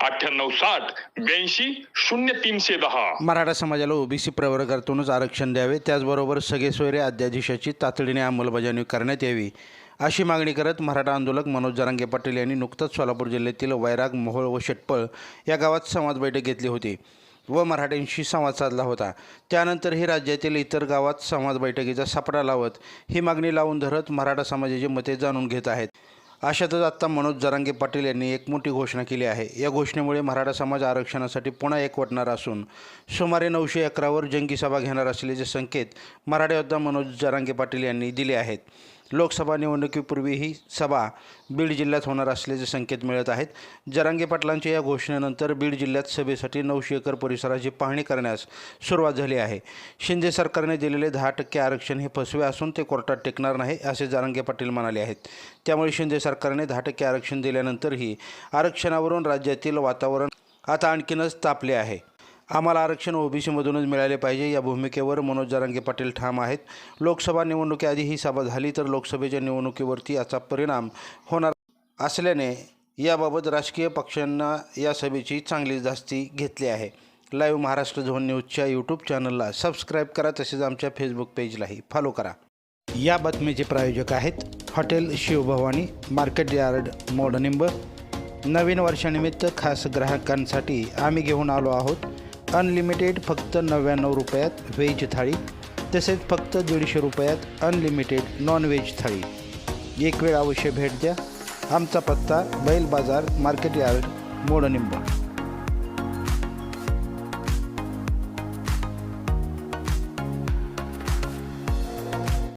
अठ्ठ्याण्णव साठ ब्याऐंशी शून्य तीनशे दहा. मराठा समाजाला ओबीसी प्रवर्गातूनच आरक्षण द्यावे त्याचबरोबर सगळे सोयरे अध्यादेशाची तातडीने अंमलबजावणी करण्यात यावी. अशी मागणी करत मराठा आंदोलक मनोज जरांगे पाटील यांनी नुकतंच सोलापूर जिल्ह्यातील वैराग मोहोळ व शेटपळ या गावात संवाद बैठक घेतली होती व मराठ्यांशी संवाद साधला होता. त्यानंतरही राज्यातील इतर गावात संवाद बैठकीचा सापडा लावत ही मागणी लावून धरत मराठा समाजाची मते जाणून घेत आहेत. अशातच आत्ता मनोज जरांगे पाटील यांनी एक मोठी घोषणा केली आहे. या घोषणेमुळे मराठा समाज आरक्षणासाठी पुन्हा एकवटणार असून सुमारे नऊशे अकरावर जंगी सभा घेणार असल्याचे संकेत मराठा योद्धा मनोज जरांगे पाटील यांनी दिले आहेत. लोकसभा निवडणुकीपूर्वी ही सभा बीड जिल्ह्यात होणार असल्याचे संकेत मिळत आहेत. जरांगे पाटलांच्या या घोषणेनंतर बीड जिल्ह्यात सभेसाठी नऊशे एकर परिसराची पाहणी करण्यास सुरुवात झाली आहे. शिंदे सरकारने दिलेले दहा टक्के आरक्षण हे फसवे असून ते कोर्टात टेकणार नाही असे जरांगे पाटील म्हणाले आहेत. त्यामुळे शिंदे सरकारने दहा टक्के आरक्षण दिल्यानंतरही आरक्षणावरून राज्यातील वातावरण आता आणखीनच तापले आहे. आम्हाला आरक्षण ओबीसीमधूनच मिळाले पाहिजे. या भूमिकेवर मनोज जरांगे पाटील ठाम आहेत. लोकसभा निवडणुकीआधी ही सभा झाली तर लोकसभेच्या निवडणुकीवरती याचा परिणाम होणार असल्याने याबाबत राजकीय पक्षांना या सभेची चांगली जास्ती घेतली आहे. लाईव्ह महाराष्ट्र झोन न्यूजच्या यूट्यूब चॅनलला सबस्क्राईब करा. तसेच आमच्या फेसबुक पेजलाही फॉलो करा. या बातमीचे प्रायोजक आहेत hotel Shivbhavani market yard Modnimb. नवीन वर्षानिमित्त खास ग्राहकांसाठी आम्ही घेऊन आलो आहोत अनलिमिटेड फक्त नव्याण्णव रुपयात व्हेज थाळी तसेच फक्त दीडशे रुपयात अनलिमिटेड नॉन व्हेज थाळी. एक वेळ अवश्य भेट द्या. आमचा पत्ता बैल बाजार मार्केट यार्ड मोडनिंबा.